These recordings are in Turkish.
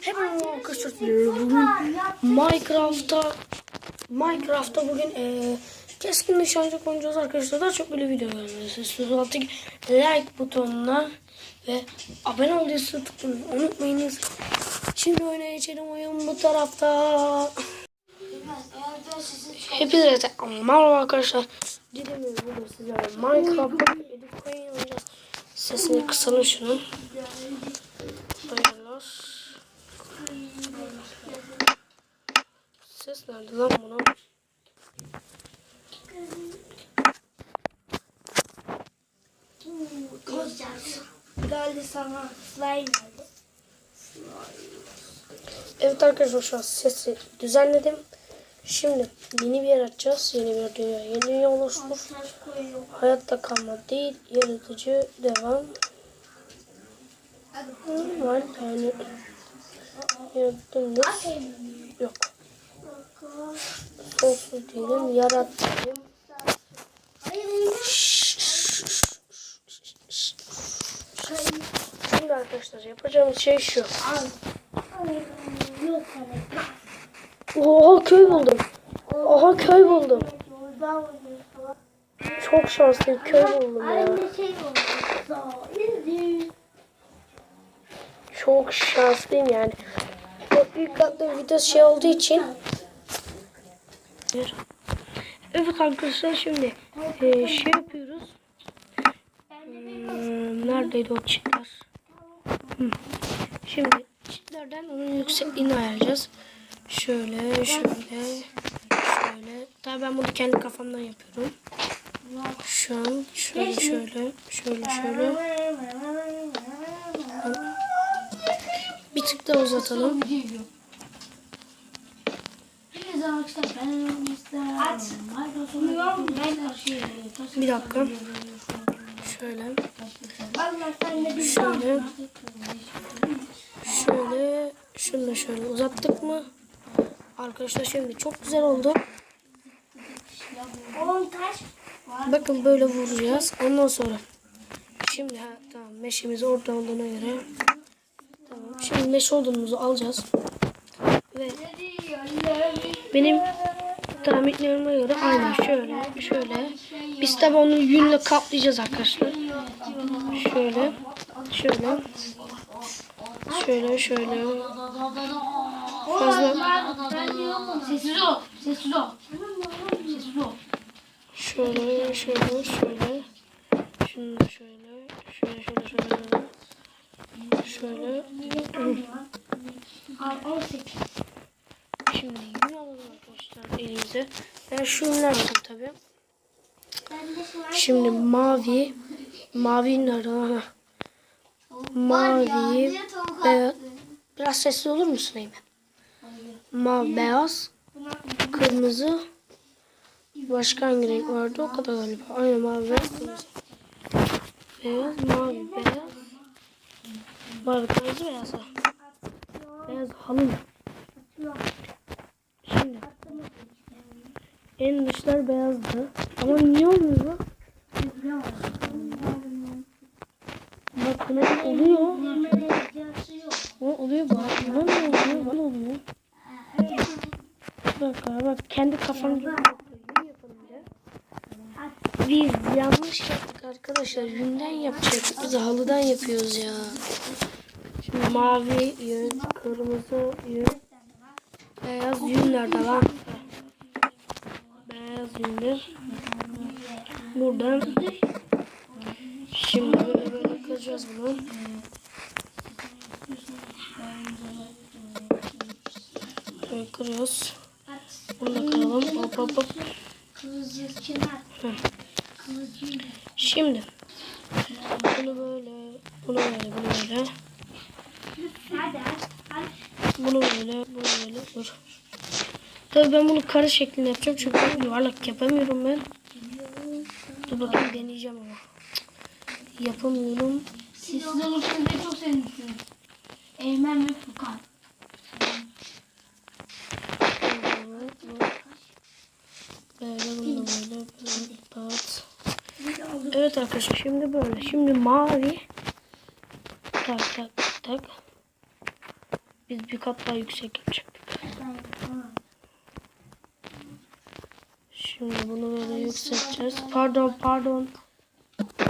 Hepinize arkadaşlar bugün Minecraft'ta Minecraft'ta bugün eee keskin nişancı oynayacağız arkadaşlar. Daha çok böyle video gelmesi istiyorsanız alttaki like butonuna ve abone olmayı tıklamayı unutmayınız. Şimdi oyuna geçelim oyun bu tarafta. Hepinize merhaba arkadaşlar. Dilemiyorum bugün sizlerle Minecraft'ta Coin oynayacağız. Sesini kısalım şunun. Ayarlar. Ses nerede lan bunun? Geldi sana slime geldi. Evet arkadaşlar şu an sesi düzenledim. Şimdi yeni bir yer açacağız. Yeni bir dünya. Yeni dünya koyuyor. Hayatta kalma değil. Yaratıcı devam. Var yani. Yarattım Yok. Sonsuz değilim. Yarat değilim. Şimdi arkadaşlar yapacağımız şey şu. Oha köy buldum. Oha köy buldum. Çok şanslıyım köy buldum ya. Çok şanslıyım yani. Çok büyük katlı video şey olduğu için. Evet arkadaşlar şimdi e, şey yapıyoruz. Hmm, neredeydi o çitler? Şimdi çitlerden onun yüksekliğini ayarlayacağız. Şöyle, şöyle, şöyle. Tabii ben bunu kendi kafamdan yapıyorum. Şu an şöyle, şöyle, şöyle, şöyle. Bir tık daha uzatalım. Bir dakika. Şöyle, şöyle, şöyle, şunu da şöyle uzattık mı? Arkadaşlar şimdi çok güzel oldu. Bakın böyle vuracağız. Ondan sonra şimdi ha, tamam meşemiz orada olduğuna göre tamam. Şimdi meş olduğumuzu alacağız. Ve benim tahminlerime göre aynen şöyle şöyle. Biz tabi onu yünle kaplayacağız arkadaşlar. Şöyle şöyle şöyle şöyle fazla Sessiz ol. Sessiz ol. Sessiz ol. Şöyle, şöyle, şöyle. Şunu da şöyle, şöyle, şöyle, şöyle. Şöyle. Al 18. Şimdi elimize. Ben şu yünler aldım tabi. Şimdi mavi, mavi? Ha. Mavi, beyaz. Biraz sesli olur musun Eymen? Mavi, beyaz, kırmızı. Başka hangi renk vardı? O kadar galiba. Aynen mavi, beyaz, kırmızı. Beyaz, mavi, beyaz. Mavi, kırmızı, beyaz. Beyaz halı. Şimdi. En dışlar beyazdı. Ama niye olmuyor bu? Bak buna oluyor. O oluyor bak. Buna ne oluyor? Bana oluyor. Dakika bak kendi kafam gibi. Biz yanlış yaptık arkadaşlar. Yünden yapacaktık. Biz halıdan yapıyoruz ya. Şimdi mavi yün, kırmızı yün, beyaz yün nerede lan? Yünler. Buradan. Şimdi böyle böyle kıracağız bunu. Böyle kırıyoruz. Bunu da kıralım. Hop hop hop. Şimdi bunu böyle, bunu böyle, bunu böyle, Hadi hadi. bunu böyle, bunu böyle. Dur. Tabii ben bunu kare şeklinde yapacağım çünkü ben yuvarlak yapamıyorum ben. Dur bakayım deneyeceğim ama. Yapamıyorum. Sessiz olursanız beni çok sevinirsin. Eymen ve Furkan. Böyle bunu böyle, böyle dağıt. Evet arkadaşlar şimdi böyle. Şimdi mavi. Tak tak tak. Biz bir kat daha yüksek yapacaktık. Şimdi bunu böyle yükselteceğiz. Pardon pardon.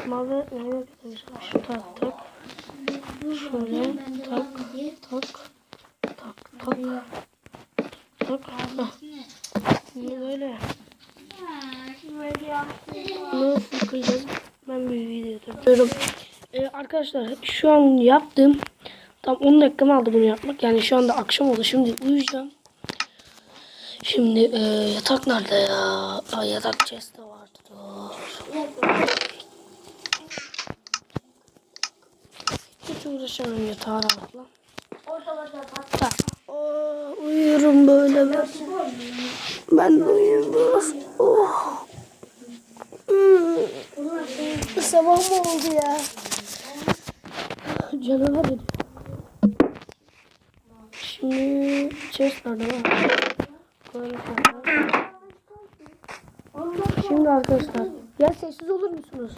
Mavi nereye gidiyoruz? Şu tak tak. Şöyle tak tak tak tak tak. Heh. Bunu böyle. Bunu yıkayacağız. Ben bir video tutuyorum. Ee, arkadaşlar şu an yaptım. Tam 10 dakikamı aldı bunu yapmak. Yani şu anda akşam oldu. Şimdi uyuyacağım. Şimdi e, yatak nerede ya? Aa, yatak chest'te vardı. Hiç uğraşamıyorum yatağa rahatla. Tak. Oo, uyuyorum böyle ben. Ben de uyuyorum. Oh. Hmm. Sabah mı oldu ya? Canavar. Şimdi chest nerede var? Şimdi arkadaşlar ya sessiz olur musunuz?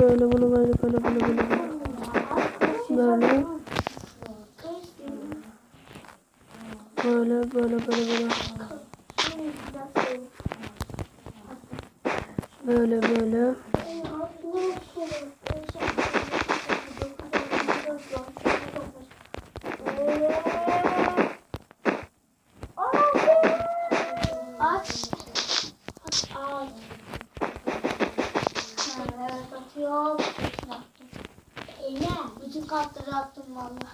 Böyle bunu böyle böyle böyle böyle böyle. Böyle. Böyle böyle böyle böyle. Böyle böyle. Aç. Aç. Aç. Evet, atıyorum. Eline bütün kartları attım valla.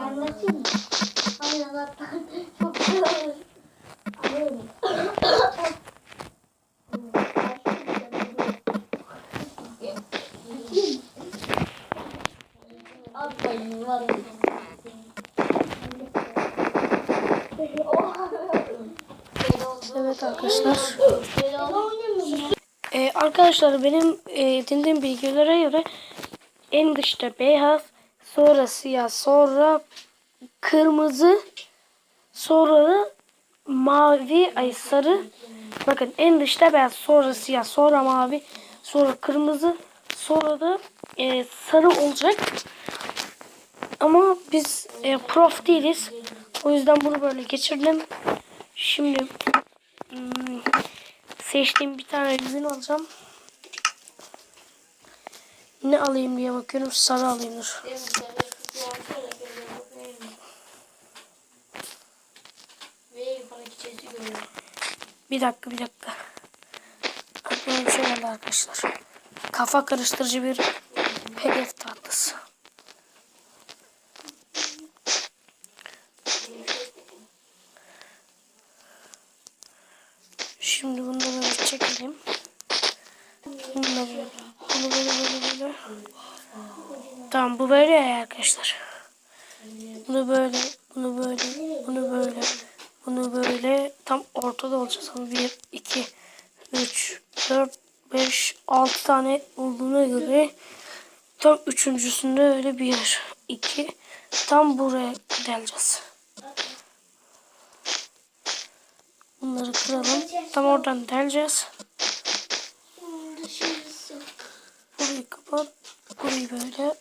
Anlatayım mı? Hayır anlatayım. Çok güzel. Alıyorum. Ee, arkadaşlar benim edindiğim bilgilere göre en dışta beyaz, sonra siyah, sonra kırmızı, sonra da mavi, ay sarı. Bakın en dışta beyaz, sonra siyah, sonra mavi, sonra kırmızı, sonra da e, sarı olacak. Ama biz e, prof değiliz. O yüzden bunu böyle geçirdim. Şimdi seçtiğim bir tane ürün alacağım. Ne alayım diye bakıyorum. Sarı alayım dur. Bir dakika bir dakika. Aklıma bir şey geldi arkadaşlar. Kafa karıştırıcı bir pdf tahtası. Şimdi bunu da böyle çekelim. Bunu da böyle. Bunu böyle böyle böyle. Tamam bu böyle ya arkadaşlar. Bunu böyle, bunu böyle, bunu böyle, bunu böyle. Tam ortada olacağız ama 1, 2, 3, 4, 5, 6 tane olduğuna göre tam üçüncüsünde öyle 1, 2, tam buraya geleceğiz. Bunları kıralım. Tam oradan deleceğiz. Burayı kapat. Burayı böyle.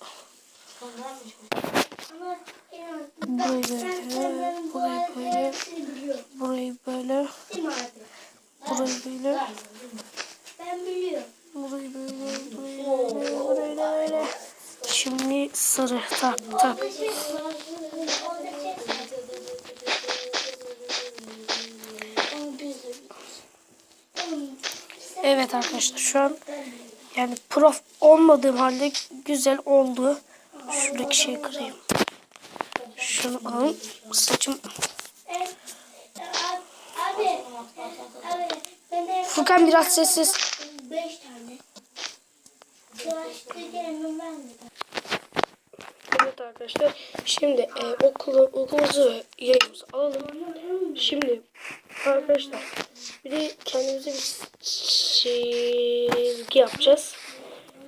Böyle. Burayı böyle. Burayı böyle. Burayı böyle. Ben biliyorum. Burayı böyle. Burayı böyle. Burayı böyle. Şimdi sarı. Tak tak. Evet arkadaşlar şu an yani prof olmadığım halde güzel oldu. Şuradaki şeyi kırayım. Şunu alayım. Saçım. Furkan biraz sessiz. beş tane. Evet arkadaşlar. Şimdi e, okulu, okulumuzu yayımızı alalım. Şimdi arkadaşlar bir de kendimize bir çizgi yapacağız.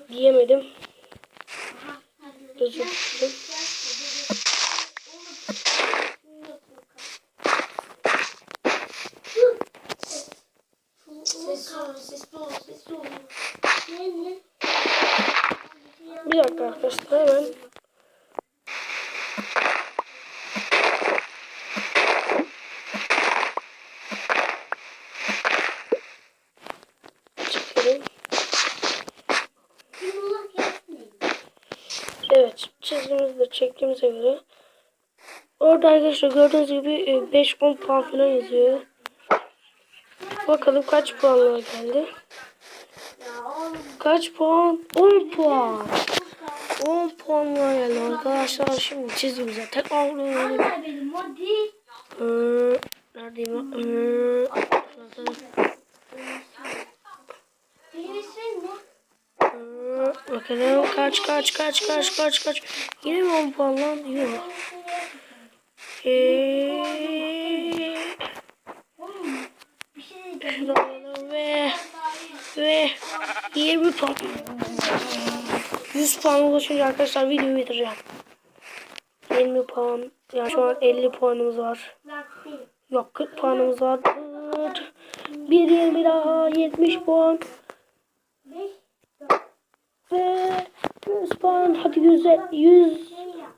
Giyemedim. Özür dilerim. Sesli ol, sesli ol, sesli ol. Bir dakika arkadaşlar hemen. Yapmayın. Evet çizgimizi de çektiğimize göre orada arkadaşlar gördüğünüz gibi e, 5-10 puan falan yazıyor. Bakalım kaç puanlar geldi. Kaç puan? 10 puan. 10 puanlar geldi arkadaşlar. Şimdi çizgimize tekrar değil. Ee, neredeyim? Ee? Ee, bakalım kaç kaç kaç kaç kaç kaç. Yine mi 10 puan lan? Yok. Ee, Oğlum bir şey diyeceğim. şunu alalım ve ve 20 puan. 100 puan ulaşınca arkadaşlar videoyu bitireceğim. 20 puan. Yani şu an 50 puanımız var. Yok 40 puanımız var. Bir 20 daha 70 puan. Ve 100 puan. Hadi 100, 100. Şey yap.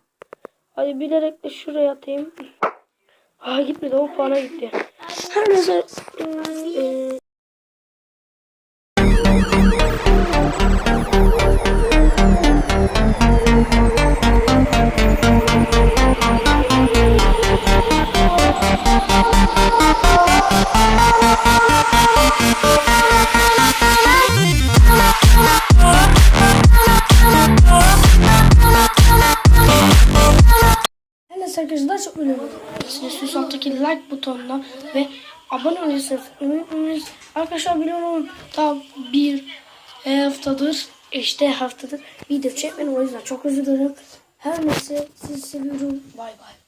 Hadi bilerek de şuraya atayım. Aa gitmedi 10 puana gitti. Her neyse. Şu alttaki like butonuna ve abone olursanız unutmayınız. Arkadaşlar biliyorum daha bir haftadır işte haftadır video çekmedim o yüzden çok özür dilerim. Her neyse sizi seviyorum. Bay bay.